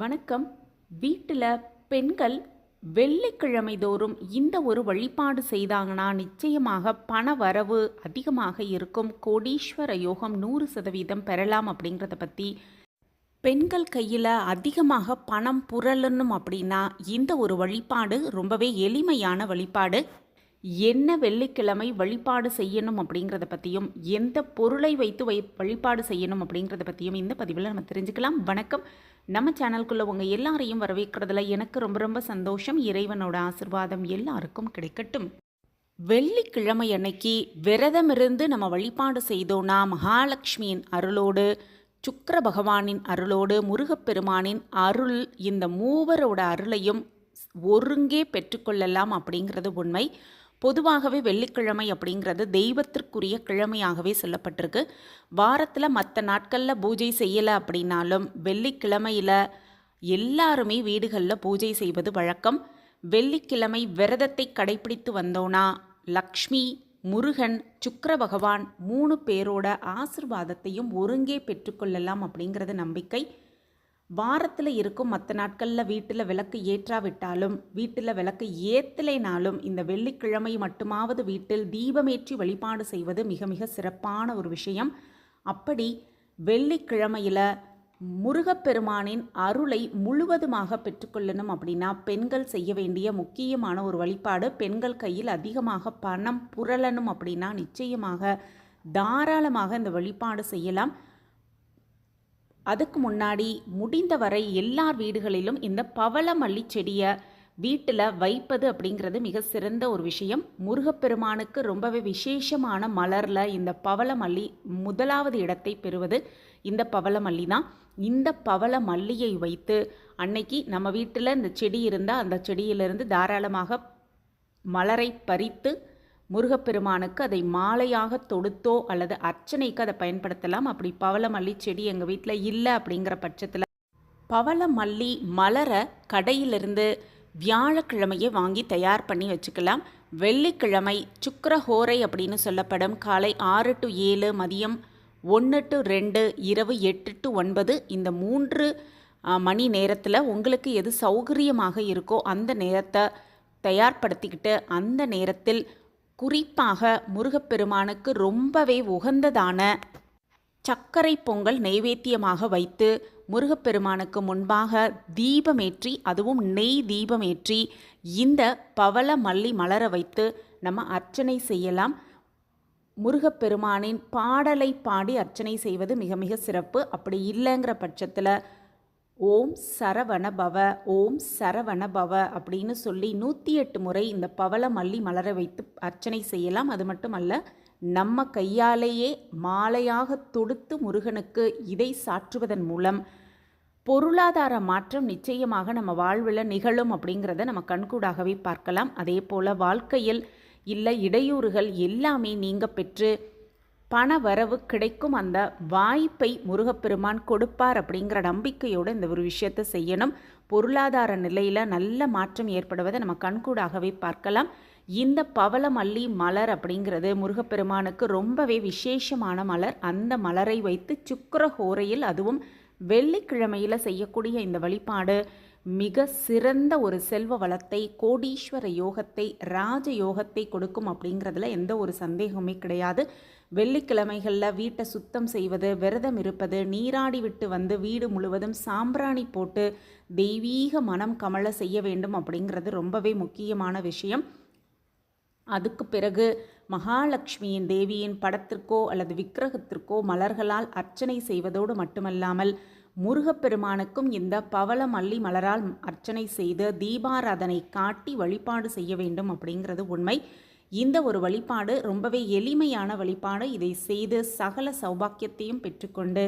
வணக்கம். வீட்டில் பெண்கள் வெள்ளிக்கிழமை தோறும் இந்த ஒரு வழிபாடு செய்தாங்கன்னா நிச்சயமாக பண வரவு அதிகமாக இருக்கும். கோடீஸ்வர யோகம் நூறு சதவீதம் பெறலாம் அப்படிங்கிறத பற்றி பெண்கள் கையில் அதிகமாக பணம் புரளணும் அப்படின்னா இந்த ஒரு வழிபாடு ரொம்பவே எளிமையான வழிபாடு. என்ன வெள்ளிக்கிழமை வழிபாடு செய்யணும் அப்படிங்கிறத பற்றியும் எந்த பொருளை வைத்து வை வழிபாடு செய்யணும் அப்படிங்கிறத பற்றியும் இந்த பதிவில் நம்ம தெரிஞ்சுக்கலாம். வணக்கம். நம்ம சேனலுக்குள்ளே உங்கள் எல்லாரையும் வரவேற்கிறதுல எனக்கு ரொம்ப ரொம்ப சந்தோஷம். இறைவனோட ஆசிர்வாதம் எல்லாருக்கும் கிடைக்கட்டும். வெள்ளிக்கிழமை அன்னைக்கு விரதமிருந்து நம்ம வழிபாடு செய்தோன்னா மகாலட்சுமியின் அருளோடு சுக்கர பகவானின் அருளோடு முருகப்பெருமானின் அருள் இந்த மூவரோட அருளையும் ஒருங்கே பெற்றுக்கொள்ளலாம் அப்படிங்கிறது உண்மை. பொதுவாகவே வெள்ளிக்கிழமை அப்படிங்கிறது தெய்வத்திற்குரிய கிழமையாகவே சொல்லப்பட்டிருக்கு. வாரத்தில் மற்ற நாட்களில் பூஜை செய்யலை அப்படின்னாலும் வெள்ளிக்கிழமையில் எல்லாருமே வீடுகளில் பூஜை செய்வது வழக்கம். வெள்ளிக்கிழமை விரதத்தை கடைபிடித்து வந்தோன்னா லக்ஷ்மி முருகன் சுக்கர பகவான் மூணு பேரோட ஆசிர்வாதத்தையும் ஒருங்கே பெற்றுக்கொள்ளலாம் அப்படிங்கிறது நம்பிக்கை. வாரத்தில் இருக்கும் மற்ற நாட்களில் வீட்டில் விளக்கு ஏற்றாவிட்டாலும் வீட்டில் விளக்கு ஏத்தலைனாலும் இந்த வெள்ளிக்கிழமை மட்டுமாவது வீட்டில் தீபமேற்றி வழிபாடு செய்வது மிக மிக சிறப்பான ஒரு விஷயம். அப்படி வெள்ளிக்கிழமையில் முருகப்பெருமானின் அருளை முழுவதுமாக பெற்றுக்கொள்ளணும் அப்படின்னா பெண்கள் செய்ய வேண்டிய முக்கியமான ஒரு வழிபாடு. பெண்கள் கையில் அதிகமாக பணம் புரளணும் அப்படின்னா நிச்சயமாக தாராளமாக இந்த வழிபாடு செய்யலாம். அதுக்கு முன்னாடி முடிந்தவரை எல்லார் வீடுகளிலும் இந்த பவளமல்லி செடியை வீட்டில் வைப்பது அப்படிங்கிறது மிக சிறந்த ஒரு விஷயம். முருகப்பெருமானுக்கு ரொம்பவே விசேஷமான மலரில் இந்த பவளமல்லி முதலாவது இடத்தை பெறுவது இந்த பவளமல்லி தான். இந்த பவள மல்லியை வைத்து அன்னைக்கு நம்ம வீட்டில் இந்த செடி இருந்தால் அந்த செடியிலிருந்து தாராளமாக மலரை பறித்து முருகப்பெருமானுக்கு அதை மாலையாக தொடுத்தோ அல்லது அர்ச்சனைக்கு அதை பயன்படுத்தலாம். அப்படி பவளமல்லி செடி எங்கள் வீட்டில் இல்லை அப்படிங்கிற பட்சத்தில் பவளமல்லி மலரை கடையிலிருந்து வியாழக்கிழமையே வாங்கி தயார் பண்ணி வச்சுக்கலாம். வெள்ளிக்கிழமை சுக்கரஹோரை அப்படின்னு சொல்லப்படும். காலை ஆறு டு ஏழு மதியம் ஒன்று டு ரெண்டு இரவு எட்டு டு ஒன்பது இந்த மூன்று மணி நேரத்தில் உங்களுக்கு எது சௌகரியமாக இருக்கோ அந்த நேரத்தை தயார்படுத்திக்கிட்டு அந்த நேரத்தில் குறிப்பாக முருகப்பெருமானுக்கு ரொம்பவே உகந்ததான சர்க்கரை பொங்கல் நைவேத்தியமாக வைத்து முருகப்பெருமானுக்கு முன்பாக தீபமேற்றி அதுவும் நெய் தீபமேற்றி இந்த பவள மல்லி மலர வைத்து நம்ம அர்ச்சனை செய்யலாம். முருகப்பெருமானின் பாடலை பாடி அர்ச்சனை செய்வது மிக மிக சிறப்பு. அப்படி இல்லைங்கிற பட்சத்தில் ஓம் சரவண பவ ஓம் சரவண பவ அப்படின்னு சொல்லி நூற்றி எட்டு முறை இந்த பவள மல்லி மலர வைத்து அர்ச்சனை செய்யலாம். அது மட்டுமல்ல நம்ம கையாலேயே மாலையாக தொடுத்து முருகனுக்கு இதை சாற்றுவதன் மூலம் பொருளாதார மாற்றம் நிச்சயமாக நம்ம வாழ்வில் நிகழும் அப்படிங்கிறத நம்ம கண்கூடாகவே பார்க்கலாம். அதே போல் வாழ்க்கையில் இல்லை இடையூறுகள் எல்லாமே நீங்கள் பெற்று பண வரவு கிடைக்கும். அந்த வாய்ப்பை முருகப்பெருமான் கொடுப்பார் அப்படிங்கிற நம்பிக்கையோடு இந்த ஒரு விஷயத்தை செய்யணும். பொருளாதார நிலையில் நல்ல மாற்றம் ஏற்படுவதை நம்ம கண்கூடாகவே பார்க்கலாம். இந்த பவளமல்லி மலர் அப்படிங்கிறது முருகப்பெருமானுக்கு ரொம்பவே விசேஷமான மலர். அந்த மலரை வைத்து சுக்கர ஹோரையில் அதுவும் வெள்ளிக்கிழமையில் செய்யக்கூடிய இந்த வழிபாடு மிக சிறந்த ஒரு செல்வ வளத்தை கோடீஸ்வர யோகத்தை ராஜ யோகத்தை கொடுக்கும் அப்படிங்கிறதுல எந்த ஒரு சந்தேகமே கிடையாது. வெள்ளிக்கிழமைகளில் வீட்டை சுத்தம் செய்வது விரதம் இருப்பது நீராடி விட்டு வந்து வீடு முழுவதும் சாம்பிராணி போட்டு தெய்வீக மனம் கமல செய்ய வேண்டும் அப்படிங்கிறது ரொம்பவே முக்கியமான விஷயம். அதுக்கு பிறகு மகாலட்சுமியின் தேவியின் படத்திற்கோ அல்லது விக்கிரகத்திற்கோ மலர்களால் அர்ச்சனை செய்வதோடு மட்டுமல்லாமல் முருகப்பெருமானுக்கும் இந்த பவள மல்லி மலரால் அர்ச்சனை செய்து தீபாராதனை காட்டி வழிபாடு செய்ய வேண்டும் அப்படிங்கிறது உண்மை. இந்த ஒரு வழிபாடு ரொம்பவே எளிமையான வழிபாடு. இதை செய்து சகல சௌபாக்கியத்தையும் பெற்றுக்கொண்டு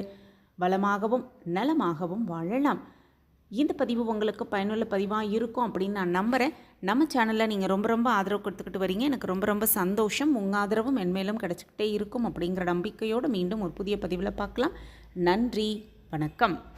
வளமாகவும் நலமாகவும் வாழலாம். இந்த பதிவு உங்களுக்கு பயனுள்ள பதிவாக இருக்கும் அப்படின்னு நான் நம்புகிறேன் நம்ம சேனலில் நீங்கள் ரொம்ப ரொம்ப ஆதரவு கொடுத்துக்கிட்டு வரீங்க. எனக்கு ரொம்ப ரொம்ப சந்தோஷம். உங்கள் ஆதரவும் மென்மேலும் கிடச்சிக்கிட்டே இருக்கும் அப்படிங்கிற நம்பிக்கையோடு மீண்டும் ஒரு புதிய பதிவில் பார்க்கலாம். நன்றி. வணக்கம்.